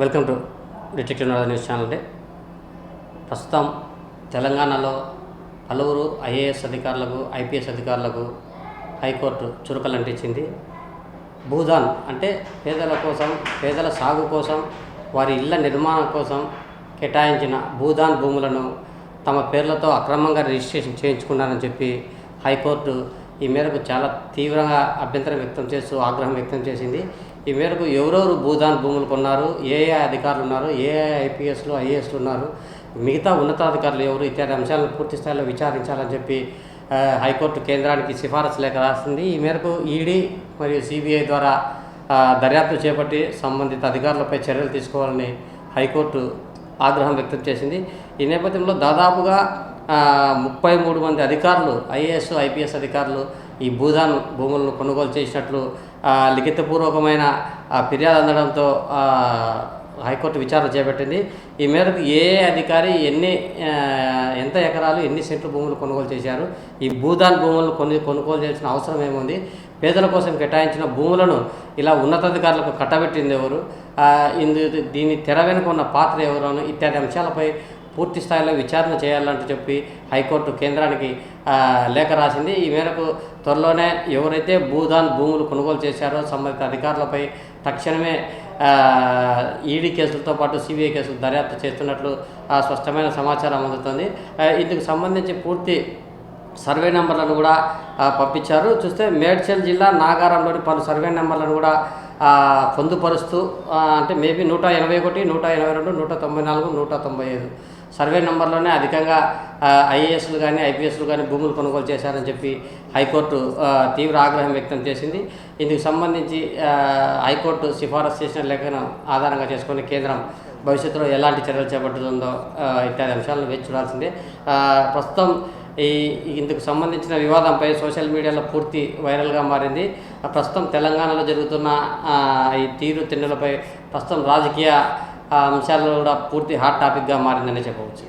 Welcome to detective Nara news channel day. ప్రస్తుతం తెలంగాణలో పలువురు ఐఏఎస్ అధికారులకు ఐపీఎస్ అధికారులకు హైకోర్టు చురుకలు అంటించింది. భూదాన్ అంటే పేదల కోసం పేదల సాగు కోసం వారి ఇళ్ళ నిర్మాణం కోసం కేటాయించిన భూదాన్ భూములను తమ పేర్లతో అక్రమంగా రిజిస్ట్రేషన్ చేయించుకున్నారని చెప్పి హైకోర్టు ఈ మేరకు చాలా తీవ్రంగా అభ్యంతరం వ్యక్తం చేస్తూ ఆగ్రహం వ్యక్తం చేసింది. ఈ మేరకు ఎవరెవరు భూదాన్ భూములు కొన్నారు ఏ ఏ అధికారులు ఉన్నారు ఏ ఐపీఎస్లు ఐఏఎస్లు ఉన్నారు మిగతా ఉన్నతాధికారులు ఎవరు ఇత్యాది అంశాలను పూర్తి స్థాయిలో విచారించాలని చెప్పి హైకోర్టు కేంద్రానికి సిఫారసు లేఖ రాసింది. ఈ మేరకు ఈడీ మరియు సిబిఐ ద్వారా దర్యాప్తు చేపట్టి సంబంధిత అధికారులపై చర్యలు తీసుకోవాలని హైకోర్టు ఆగ్రహం వ్యక్తం చేసింది. ఈ నేపథ్యంలో దాదాపుగా ముప్పై మూడు మంది అధికారులు ఐఏఎస్ ఐపీఎస్ అధికారులు ఈ భూదాన్ భూములను కొనుగోలు చేసినట్లు లిఖితపూర్వకమైన ఫిర్యాదు అందడంతో హైకోర్టు విచారణ చేపట్టింది. ఈ మేరకు ఏ అధికారి ఎన్ని ఎంత ఎకరాలు ఎన్ని సెంట్లు భూములు కొనుగోలు చేశారు ఈ భూదాన్ భూములను కొన్ని కొనుగోలు చేయాల్సిన అవసరం ఏముంది పేదల కోసం కేటాయించిన భూములను ఇలా ఉన్నతాధికారులకు కట్టబెట్టింది ఎవరు ఇందు దీని తెర వెనుక ఉన్న పాత్ర ఎవరు ఇత్యాది అంశాలపై పూర్తి స్థాయిలో విచారణ చేయాలంటూ చెప్పి హైకోర్టు కేంద్రానికి లేఖ రాసింది. ఈ మేరకు త్వరలోనే ఎవరైతే భూదాన్ భూములు కొనుగోలు చేశారో సంబంధిత అధికారులపై తక్షణమే ఈడీ కేసులతో పాటు సిబిఐ కేసులు దర్యాప్తు చేస్తున్నట్లు స్పష్టమైన సమాచారం అందుతుంది. ఇందుకు సంబంధించి పూర్తి సర్వే నెంబర్లను కూడా పంపించారు. చూస్తే మేడ్చల్ జిల్లా నాగారంలోని పలు సర్వే నెంబర్లను కూడా పొందుపరుస్తూ అంటే మేబీ నూట ఎనభై ఒకటి నూట ఎనభై రెండు నూట తొంభై నాలుగు నూట తొంభై ఐదు. సర్వే నెంబర్లోనే అధికంగా ఐఏఎస్లు కానీ ఐపీఎస్లు కానీ భూములు కొనుగోలు చేశారని చెప్పి హైకోర్టు తీవ్ర ఆగ్రహం వ్యక్తం చేసింది. ఇందుకు సంబంధించి హైకోర్టు సిఫారసు చేసిన లేఖను ఆధారంగా చేసుకుని కేంద్రం భవిష్యత్తులో ఎలాంటి చర్యలు చేపడుతుందో ఇత్యాది అంశాలను వేచి చూడాల్సిందే. ప్రస్తుతం ఈ ఇందుకు సంబంధించిన వివాదంపై సోషల్ మీడియాలో పూర్తి వైరల్గా మారింది. ప్రస్తుతం తెలంగాణలో జరుగుతున్న ఈ తీరు తిన్నులపై ప్రస్తుతం రాజకీయ అంశాలు కూడా పూర్తి హాట్ టాపిక్గా మారిందని చెప్పవచ్చు.